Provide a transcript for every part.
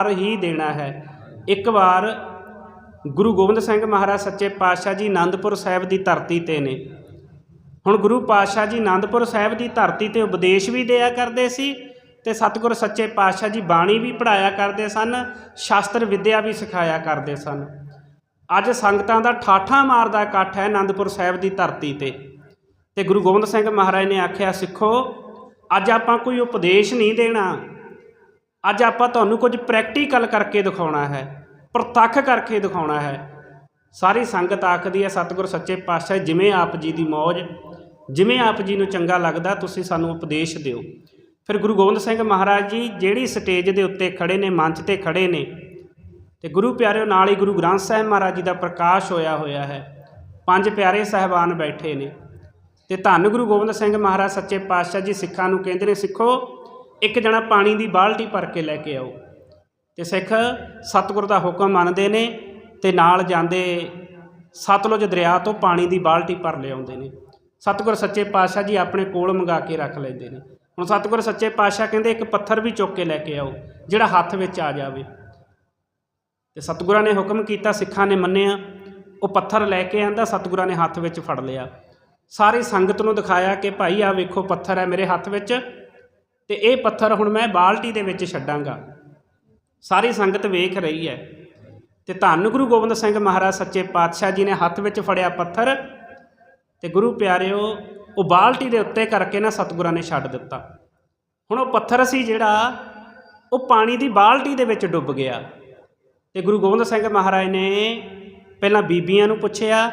ਵਾਰ ਹੀ ਦੇਣਾ ਹੈ। ਇੱਕ ਵਾਰ ਗੁਰੂ ਗੋਬਿੰਦ ਸਿੰਘ ਮਹਾਰਾਜ ਸੱਚੇ ਪਾਤਸ਼ਾਹ ਜੀ ਆਨੰਦਪੁਰ ਸਾਹਿਬ ਦੀ ਧਰਤੀ ਤੇ ਨੇ। ਹੁਣ ਗੁਰੂ ਪਾਤਸ਼ਾਹ ਜੀ ਆਨੰਦਪੁਰ ਸਾਹਿਬ ਦੀ ਧਰਤੀ ਤੇ ਉਪਦੇਸ਼ ਵੀ ਦਿਆ ਕਰਦੇ ਸੀ ਤੇ ਸਤਿਗੁਰ ਸੱਚੇ ਪਾਤਸ਼ਾਹ ਜੀ ਬਾਣੀ ਵੀ ਪੜਾਇਆ ਕਰਦੇ ਸਨ, ਸ਼ਾਸਤਰ ਵਿੱਦਿਆ ਵੀ ਸਿਖਾਇਆ ਕਰਦੇ ਸਨ। ਅੱਜ ਸੰਗਤਾਂ ਦਾ ਠਾਠਾ ਮਾਰਦਾ ਇਕੱਠ ਹੈ ਆਨੰਦਪੁਰ ਸਾਹਿਬ ਦੀ ਧਰਤੀ ਤੇ। ਤੇ ਗੁਰੂ ਗੋਬਿੰਦ ਸਿੰਘ ਮਹਾਰਾਜ ਨੇ ਆਖਿਆ, ਸਿੱਖੋ, ਅੱਜ ਆਪਾਂ ਕੋਈ ਉਪਦੇਸ਼ ਨਹੀਂ ਦੇਣਾ। ਅੱਜ ਆਪਾਂ ਤੁਹਾਨੂੰ ਕੁਝ ਪ੍ਰੈਕਟੀਕਲ ਕਰਕੇ ਦਿਖਾਉਣਾ ਹੈ, ਪ੍ਰਤੱਖ ਕਰਕੇ ਦਿਖਾਉਣਾ ਹੈ। ਸਾਰੀ ਸੰਗਤ ਆਖਦੀ ਹੈ, ਸਤਿਗੁਰ ਸੱਚੇ ਪਾਤਸ਼ਾਹ, ਜਿਵੇਂ ਆਪ ਜੀ ਦੀ ਮੌਜ, ਜਿਵੇਂ ਆਪ ਜੀ ਨੂੰ ਚੰਗਾ ਲੱਗਦਾ, ਤੁਸੀਂ ਸਾਨੂੰ ਉਪਦੇਸ਼ ਦਿਓ। ਫਿਰ ਗੁਰੂ ਗੋਬਿੰਦ ਸਿੰਘ ਮਹਾਰਾਜ ਜੀ ਜਿਹੜੀ ਸਟੇਜ ਦੇ ਉੱਤੇ ਖੜੇ ਨੇ, ਮੰਚ ਤੇ ਖੜੇ ਨੇ, ਤੇ ਗੁਰੂ ਪਿਆਰਿਓ, ਨਾਲ ਹੀ ਗੁਰੂ ਗ੍ਰੰਥ ਸਾਹਿਬ ਮਹਾਰਾਜ ਜੀ ਦਾ ਪ੍ਰਕਾਸ਼ ਹੋਇਆ ਹੋਇਆ ਹੈ। ਪੰਜ ਪਿਆਰੇ ਸਹਿਬਾਨ ਬੈਠੇ ਨੇ। ਤੇ ਧੰਨ ਗੁਰੂ ਗੋਬਿੰਦ ਸਿੰਘ ਮਹਾਰਾਜ, ਸੱਚੇ ਪਾਤਸ਼ਾਹ ਜੀ ਸਿੱਖਾਂ ਨੂੰ ਕਹਿੰਦੇ ਨੇ, ਸਿੱਖੋ ਇੱਕ ਜਣਾ ਪਾਣੀ ਦੀ ਬਾਲਟੀ ਭਰ ਕੇ ਲੈ ਕੇ ਆਓ। ਤੇ ਸਿੱਖ ਸਤਿਗੁਰ ਦਾ ਹੁਕਮ ਮੰਨਦੇ ਨੇ ਤੇ ਨਾਲ ਜਾਂਦੇ ਸਤਲੁਜ ਦਰਿਆ ਤੋਂ ਪਾਣੀ ਦੀ ਬਾਲਟੀ ਭਰ ਲਿਆਉਂਦੇ ਨੇ। ਸਤਿਗੁਰ ਸੱਚੇ ਪਾਤਸ਼ਾਹ ਜੀ ਆਪਣੇ ਕੋਲ ਮੰਗਾ ਕੇ ਰੱਖ ਲੈਂਦੇ ਨੇ। ਹੁਣ ਸਤਿਗੁਰ ਸੱਚੇ ਪਾਤਸ਼ਾਹ ਕਹਿੰਦੇ, ਇੱਕ ਪੱਥਰ ਵੀ ਚੁੱਕ ਕੇ ਲੈ ਕੇ ਆਓ, ਜਿਹੜਾ ਹੱਥ ਵਿੱਚ ਆ ਜਾਵੇ। ਤੇ ਸਤਿਗੁਰਾਂ ਨੇ ਹੁਕਮ ਕੀਤਾ, ਸਿੱਖਾਂ ਨੇ ਮੰਨਿਆ, ਉਹ ਪੱਥਰ ਲੈ ਕੇ ਆਂਦਾ, ਸਤਿਗੁਰਾਂ ਨੇ ਹੱਥ ਵਿੱਚ ਫੜ ਲਿਆ। ਸਾਰੀ ਸੰਗਤ ਨੂੰ ਦਿਖਾਇਆ ਕਿ ਭਾਈ ਆ ਵੇਖੋ, ਪੱਥਰ ਹੈ ਮੇਰੇ ਹੱਥ ਵਿੱਚ। ਤੇ ਇਹ ਪੱਥਰ ਹੁਣ ਮੈਂ ਬਾਲਟੀ ਦੇ ਵਿੱਚ ਛੱਡਾਂਗਾ। ਸਾਰੀ ਸੰਗਤ ਵੇਖ ਰਹੀ ਹੈ। ਤੇ ਧੰਨ ਗੁਰੂ ਗੋਬਿੰਦ ਸਿੰਘ ਮਹਾਰਾਜ ਸੱਚੇ ਪਾਤਸ਼ਾਹ ਜੀ ਨੇ ਹੱਥ ਵਿੱਚ ਫੜਿਆ ਪੱਥਰ ਤੇ ਗੁਰੂ ਪਿਆਰਿਓ, ਉਹ ਬਾਲਟੀ ਦੇ ਉੱਤੇ ਕਰਕੇ ਨਾ ਸਤਿਗੁਰਾਂ ਨੇ ਛੱਡ ਦਿੱਤਾ। ਹੁਣ ਉਹ ਪੱਥਰ ਸੀ ਜਿਹੜਾ, ਉਹ ਪਾਣੀ ਦੀ ਬਾਲਟੀ ਦੇ ਵਿੱਚ ਡੁੱਬ ਗਿਆ। ਤੇ ਗੁਰੂ ਗੋਬਿੰਦ ਸਿੰਘ ਮਹਾਰਾਜ ਨੇ ਪਹਿਲਾਂ ਬੀਬੀਆਂ ਨੂੰ ਪੁੱਛਿਆ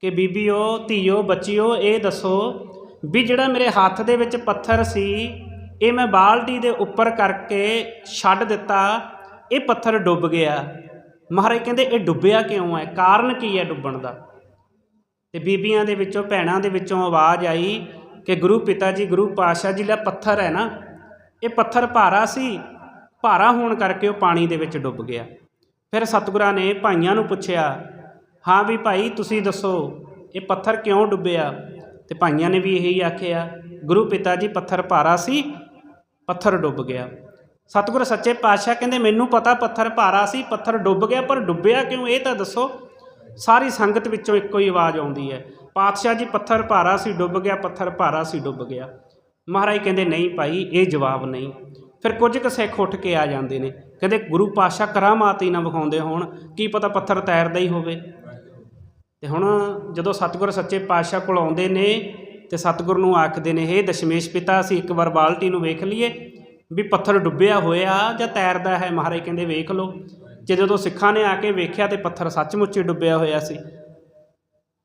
ਕਿ ਬੀਬੀਓ, ਧੀਓ, ਬੱਚਿਓ, ਇਹ ਦੱਸੋ ਵੀ ਜਿਹੜਾ ਮੇਰੇ ਹੱਥ ਦੇ ਵਿੱਚ ਪੱਥਰ ਸੀ, ਇਹ ਮੈਂ ਬਾਲਟੀ ਦੇ ਉੱਪਰ ਕਰਕੇ ਛੱਡ ਦਿੱਤਾ, ਇਹ ਪੱਥਰ ਡੁੱਬ ਗਿਆ। ਮਹਾਰਾਜ ਕਹਿੰਦੇ, ਇਹ ਡੁੱਬਿਆ ਕਿਉਂ ਹੈ? ਕਾਰਨ ਕੀ ਹੈ ਡੁੱਬਣ ਦਾ? ਤੇ ਬੀਬੀਆਂ ਦੇ ਵਿੱਚੋਂ, ਭੈਣਾਂ ਦੇ ਵਿੱਚੋਂ ਆਵਾਜ਼ ਆਈ ਕਿ ਗੁਰੂ ਪਿਤਾ ਜੀ ਗੁਰੂ ਪਾਤਸ਼ਾਹ ਜੀ ਦਾ ਪੱਥਰ ਹੈ ਨਾ। ਇਹ ਪੱਥਰ ਭਾਰਾ ਸੀ, ਭਾਰਾ ਹੋਣ ਕਰਕੇ ਉਹ ਪਾਣੀ ਦੇ ਵਿੱਚ ਡੁੱਬ ਗਿਆ। ਫਿਰ ਸਤਿਗੁਰਾਂ ਨੇ ਭਾਈਆਂ ਨੂੰ ਪੁੱਛਿਆ, ਹਾਂ ਵੀ ਭਾਈ, ਤੁਸੀਂ ਦੱਸੋ, ਇਹ ਪੱਥਰ ਕਿਉਂ ਡੁੱਬਿਆ? ਤੇ ਭਾਈਆਂ ਨੇ ਵੀ ਇਹੀ ਆਖਿਆ, ਗੁਰੂ ਪਿਤਾ ਜੀ, ਪੱਥਰ ਭਾਰਾ ਸੀ, ਪੱਥਰ ਡੁੱਬ ਗਿਆ। ਸਤਿਗੁਰ ਸੱਚੇ ਪਾਤਸ਼ਾਹ ਕਹਿੰਦੇ, ਮੈਨੂੰ ਪਤਾ ਪੱਥਰ ਭਾਰਾ ਸੀ, ਪੱਥਰ ਡੁੱਬ ਗਿਆ, ਪਰ ਡੁੱਬਿਆ ਕਿਉਂ? ਇਹ ਤਾਂ ਦੱਸੋ, ਸਾਰੀ ਸੰਗਤ ਵਿੱਚੋਂ ਇੱਕੋ ਹੀ ਆਵਾਜ਼ ਆਉਂਦੀ ਹੈ, ਪਾਤਸ਼ਾਹ ਜੀ, ਪੱਥਰ ਭਾਰਾ ਸੀ, ਡੁੱਬ ਗਿਆ, ਪੱਥਰ ਭਾਰਾ ਸੀ, ਡੁੱਬ ਗਿਆ। ਮਹਾਰਾਜ ਕਹਿੰਦੇ, ਨਹੀਂ ਭਾਈ, ਇਹ ਜਵਾਬ ਨਹੀਂ। ਫਿਰ ਕੁਝ ਕੁ ਸਿੱਖ ਉੱਠ ਕੇ ਆ ਜਾਂਦੇ ਨੇ, ਕਹਿੰਦੇ, ਗੁਰੂ ਪਾਤਸ਼ਾਹ ਕਰਾਮਾਤ ਹੀ ਨਾ ਵਿਖਾਉਂਦੇ ਹੋਣ, ਕੀ ਪਤਾ ਪੱਥਰ ਤੈਰਦਾ ਹੀ ਹੋਵੇ? ਤੇ ਹੁਣ ਜਦੋਂ ਸਤਿਗੁਰ ਸੱਚੇ ਪਾਤਸ਼ਾਹ ਕੋਲ ਆਉਂਦੇ ਨੇ ਤੇ ਸਤਿਗੁਰ ਨੂੰ ਆਖਦੇ ਨੇ, ਹੇ ਦਸ਼ਮੇਸ਼ ਪਿਤਾ, ਅਸੀਂ ਇੱਕ ਵਾਰ ਬਾਲਟੀ ਨੂੰ ਵੇਖ ਲਈਏ ਵੀ ਪੱਥਰ ਡੁੱਬਿਆ ਹੋਇਆ ਜਾਂ ਤੈਰਦਾ ਹੈ। ਮਹਾਰਾਜ ਕਹਿੰਦੇ, ਵੇਖ ਲਓ। ਜੇ ਜਦੋਂ ਸਿੱਖਾਂ ਨੇ ਆ ਕੇ ਵੇਖਿਆ ਤੇ ਪੱਥਰ ਸੱਚਮੁੱਚ ਹੀ ਡੁੱਬਿਆ ਹੋਇਆ ਸੀ।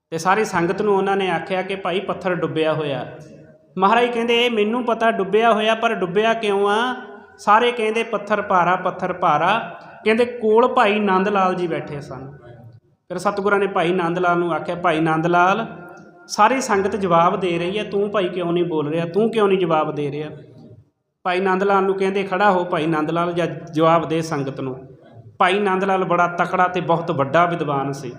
ਤੇ ਸਾਰੀ ਸੰਗਤ ਨੂੰ ਉਹਨਾਂ ਨੇ ਆਖਿਆ ਕਿ ਭਾਈ ਪੱਥਰ ਡੁੱਬਿਆ ਹੋਇਆ। ਮਹਾਰਾਜ ਕਹਿੰਦੇ, ਇਹ ਮੈਨੂੰ ਪਤਾ ਡੁੱਬਿਆ ਹੋਇਆ, ਪਰ ਡੁੱਬਿਆ ਕਿਉਂ ਆ? ਸਾਰੇ ਕਹਿੰਦੇ, ਪੱਥਰ ਭਾਰਾ ਪੱਥਰ ਭਾਰਾ। ਕਹਿੰਦੇ, ਕੋਲ ਭਾਈ ਨੰਦ ਲਾਲ ਜੀ ਬੈਠੇ ਸਨ। ਫਿਰ ਸਤਿਗੁਰਾਂ ਨੇ ਭਾਈ ਨੰਦ ਲਾਲ ਨੂੰ ਆਖਿਆ, ਭਾਈ ਨੰਦ ਲਾਲ ਸਾਰੀ ਸੰਗਤ ਜਵਾਬ ਦੇ ਰਹੀ ਹੈ। ਤੂੰ ਭਾਈ ਕਿਉਂ ਨਹੀਂ ਬੋਲ ਰਿਹਾ? ਤੂੰ ਕਿਉਂ ਨਹੀਂ ਜਵਾਬ ਦੇ ਰਿਹਾ? ਭਾਈ ਨੰਦ ਲਾਲ ਨੂੰ ਕਹਿੰਦੇ, ਖੜਾ ਹੋ ਭਾਈ ਨੰਦ ਲਾਲ ਜਾਂ ਜਵਾਬ ਦੇ ਸੰਗਤ ਨੂੰ। ਭਾਈ ਨੰਦ ਲਾਲ ਬੜਾ ਤਕੜਾ ਤੇ ਬਹੁਤ ਵੱਡਾ ਵਿਦਵਾਨ ਸੀ।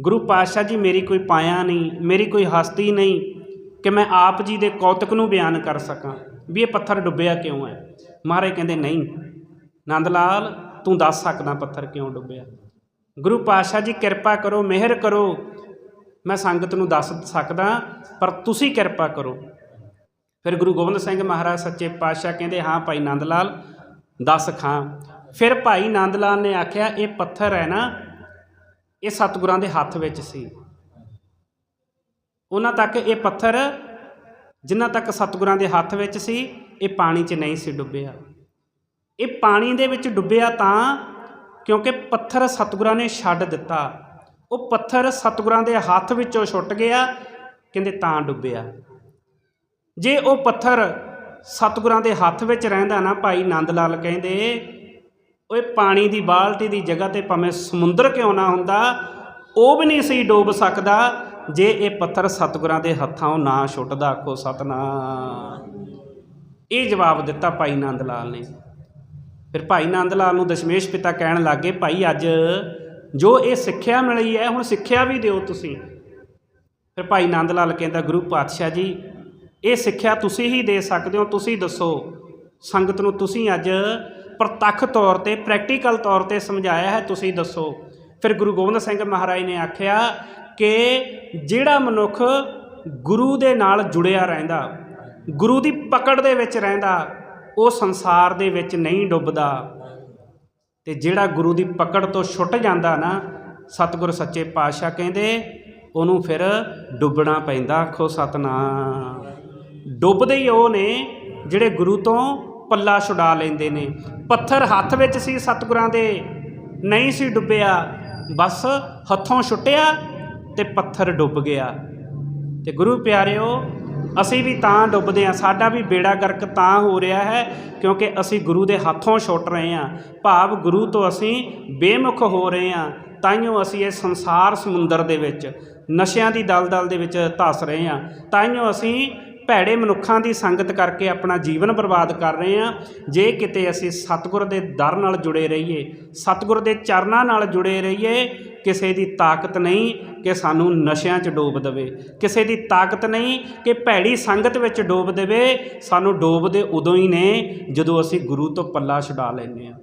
ਗੁਰੂ ਪਾਤਸ਼ਾਹ ਜੀ, ਮੇਰੀ ਕੋਈ ਪਾਇਆ ਨਹੀਂ, ਮੇਰੀ ਕੋਈ ਹਸਤੀ ਨਹੀਂ ਕਿ ਮੈਂ ਆਪ ਜੀ ਦੇ ਕੌਤਕ ਨੂੰ ਬਿਆਨ ਕਰ ਸਕਾਂ ਵੀ ਇਹ ਪੱਥਰ ਡੁੱਬਿਆ ਕਿਉਂ ਹੈ? ਮਹਾਰਾਜ ਕਹਿੰਦੇ, ਨਹੀਂ ਨੰਦ ਲਾਲ ਤੂੰ ਦੱਸ ਸਕਦਾ ਪੱਥਰ ਕਿਉਂ ਡੁੱਬਿਆ? ਗੁਰੂ ਪਾਤਸ਼ਾਹ ਜੀ, ਕਿਰਪਾ ਕਰੋ, ਮਿਹਰ ਕਰੋ। ਮੈਂ ਸੰਗਤ ਨੂੰ ਦੱਸ ਸਕਦਾ, ਪਰ ਤੁਸੀਂ ਕਿਰਪਾ ਕਰੋ। ਫਿਰ ਗੁਰੂ ਗੋਬਿੰਦ ਸਿੰਘ ਮਹਾਰਾਜ ਸੱਚੇ ਪਾਤਸ਼ਾਹ ਕਹਿੰਦੇ, ਹਾਂ ਭਾਈ ਨੰਦ ਲਾਲ ਦੱਸ ਖਾਂ। ਫਿਰ ਭਾਈ ਨੰਦ ਲਾਲ ਨੇ ਆਖਿਆ, ਇਹ ਪੱਥਰ ਹੈ ਨਾ, ਇਹ ਸਤਿਗੁਰਾਂ ਦੇ ਹੱਥ ਵਿੱਚ ਸੀ। ਉਹਨਾਂ ਤੱਕ ਇਹ ਪੱਥਰ ਜਿਨ੍ਹਾਂ ਤੱਕ ਸਤਿਗੁਰਾਂ ਦੇ ਹੱਥ ਵਿੱਚ ਸੀ, ਇਹ ਪਾਣੀ 'ਚ ਨਹੀਂ ਸੀ ਡੁੱਬਿਆ। ਇਹ ਪਾਣੀ ਦੇ ਵਿੱਚ ਡੁੱਬਿਆ ਤਾਂ ਕਿਉਂਕਿ ਪੱਥਰ ਸਤਿਗੁਰਾਂ ਨੇ ਛੱਡ ਦਿੱਤਾ। ਉਹ ਪੱਥਰ ਸਤਿਗੁਰਾਂ ਦੇ ਹੱਥ ਵਿੱਚੋਂ ਛੁੱਟ ਗਿਆ, ਕਹਿੰਦੇ ਤਾਂ ਡੁੱਬਿਆ। ਜੇ ਉਹ ਪੱਥਰ ਸਤਿਗੁਰਾਂ ਦੇ ਹੱਥ ਵਿੱਚ ਰਹਿੰਦਾ ਨਾ ਭਾਈ ਨੰਦ ਲਾਲ ਕਹਿੰਦੇ, ਓਏ ਪਾਣੀ ਦੀ ਬਾਲਟੀ ਦੀ ਜਗ੍ਹਾ ਤੇ ਭਾਵੇਂ ਸਮੁੰਦਰ ਕਿਉਂ ਨਾ ਹੁੰਦਾ, ਉਹ ਵੀ ਨਹੀਂ ਸੀ ਡੋਬ ਸਕਦਾ, ਜੇ ਇਹ ਪੱਥਰ ਸਤਿਗੁਰਾਂ ਦੇ ਹੱਥਾਂ ਨਾ ਛੁੱਟਦਾ, ਆਖੋ ਸਤਨਾਮ। ਇਹ ਜਵਾਬ ਦਿੱਤਾ ਭਾਈ ਨੰਦ ਲਾਲ ਨੇ। ਫਿਰ ਭਾਈ ਨੰਦ ਲਾਲ ਨੂੰ ਦਸ਼ਮੇਸ਼ ਪਿਤਾ ਕਹਿਣ ਲੱਗੇ, ਭਾਈ, ਅੱਜ ਜੋ ਇਹ ਸਿੱਖਿਆ ਮਿਲੀ ਹੈ, ਹੁਣ ਸਿੱਖਿਆ ਵੀ ਦਿਓ ਤੁਸੀਂ। ਫਿਰ ਭਾਈ ਨੰਦ ਲਾਲ ਕਹਿੰਦਾ, ਗੁਰੂ ਪਾਤਸ਼ਾਹ ਜੀ, ਇਹ ਸਿੱਖਿਆ ਤੁਸੀਂ ਹੀ ਦੇ ਸਕਦੇ ਹੋ, ਤੁਸੀਂ ਦੱਸੋ। ਸੰਗਤ ਨੂੰ ਤੁਸੀਂ ਅੱਜ ਪ੍ਰਤੱਖ ਤੌਰ ਤੇ, ਪ੍ਰੈਕਟੀਕਲ ਤੌਰ ਤੇ ਸਮਝਾਇਆ ਹੈ, ਤੁਸੀਂ ਦੱਸੋ। ਫਿਰ ਗੁਰੂ ਗੋਬਿੰਦ ਸਿੰਘ ਮਹਾਰਾਜ ਨੇ ਆਖਿਆ ਕਿ ਜਿਹੜਾ ਮਨੁੱਖ ਗੁਰੂ ਦੇ ਨਾਲ ਜੁੜਿਆ ਰਹਿੰਦਾ, ਗੁਰੂ ਦੀ ਪਕੜ ਦੇ ਵਿੱਚ ਰਹਿੰਦਾ ਉਹ ਸੰਸਾਰ ਦੇ ਵਿੱਚ ਨਹੀਂ ਡੁੱਬਦਾ। ਤੇ ਜਿਹੜਾ ਗੁਰੂ ਦੀ ਪਕੜ ਤੋਂ ਛੁੱਟ ਜਾਂਦਾ ਨਾ, ਸਤਿਗੁਰ ਸੱਚੇ ਪਾਤਸ਼ਾਹ ਕਹਿੰਦੇ, ਉਹਨੂੰ ਫਿਰ ਡੁੱਬਣਾ ਪੈਂਦਾ। ਆਖੋ ਸਤਨਾਮ। ਡੁੱਬਦੇ ਹੀ ਉਹ ਨੇ, ਜਿਹੜੇ ਗੁਰੂ ਤੋਂ ਪੱਲਾ ਛੁਡਾ ਲੈਂਦੇ ਨੇ। ਪੱਥਰ ਹੱਥ ਵਿੱਚ ਸੀ ਸਤਿਗੁਰਾਂ ਦੇ, ਨਹੀਂ ਸੀ ਡੁੱਬਿਆ। ਬਸ ਹੱਥੋਂ ਛੁੱਟਿਆ ਤੇ ਪੱਥਰ ਡੁੱਬ ਗਿਆ। ਤੇ ਗੁਰੂ ਪਿਆਰਿਓ ਅਸੀਂ ਵੀ ਤਾਂ ਡੁੱਬਦੇ ਹਾਂ, ਸਾਡਾ ਵੀ ਬੇੜਾ ਗਰਕ ਤਾਂ ਹੋ ਰਿਹਾ ਹੈ ਕਿਉਂਕਿ ਅਸੀਂ ਗੁਰੂ ਦੇ ਹੱਥੋਂ ਛੁੱਟ ਰਹੇ ਹਾਂ। ਭਾਵ ਗੁਰੂ ਤੋਂ ਅਸੀਂ ਬੇਮੁਖ ਹੋ ਰਹੇ ਹਾਂ, ਤਾਈਓ ਅਸੀਂ ਇਹ ਸੰਸਾਰ ਸਮੁੰਦਰ ਦੇ ਵਿੱਚ, ਨਸ਼ਿਆਂ ਦੀ ਦਲਦਲ ਦੇ ਵਿੱਚ ਧਸ ਰਹੇ ਹਾਂ। ਤਾਈਓ ਅਸੀਂ ਭੈੜੇ ਮਨੁੱਖਾਂ ਦੀ ਸੰਗਤ ਕਰਕੇ ਆਪਣਾ ਜੀਵਨ ਬਰਬਾਦ ਕਰ ਰਹੇ ਹਾਂ। ਜੇ ਕਿਤੇ ਅਸੀਂ ਸਤਿਗੁਰ ਦੇ ਦਰ ਨਾਲ ਜੁੜੇ ਰਹੀਏ, ਸਤਿਗੁਰ ਦੇ ਚਰਨਾਂ ਨਾਲ ਜੁੜੇ ਰਹੀਏ, ਕਿਸੇ ਦੀ ਤਾਕਤ ਨਹੀਂ ਕਿ ਸਾਨੂੰ ਨਸ਼ਿਆਂ 'ਚ ਡੋਬ ਦੇਵੇ। ਕਿਸੇ ਦੀ ਤਾਕਤ ਨਹੀਂ ਕਿ ਭੈੜੀ ਸੰਗਤ ਵਿੱਚ ਡੋਬ ਦੇਵੇ, ਸਾਨੂੰ ਡੋਬਦੇ ਉਦੋਂ ਹੀ ਨੇ ਜਦੋਂ ਅਸੀਂ ਗੁਰੂ ਤੋਂ ਪੱਲਾ ਛੁਡਾ ਲੈਂਦੇ ਹਾਂ।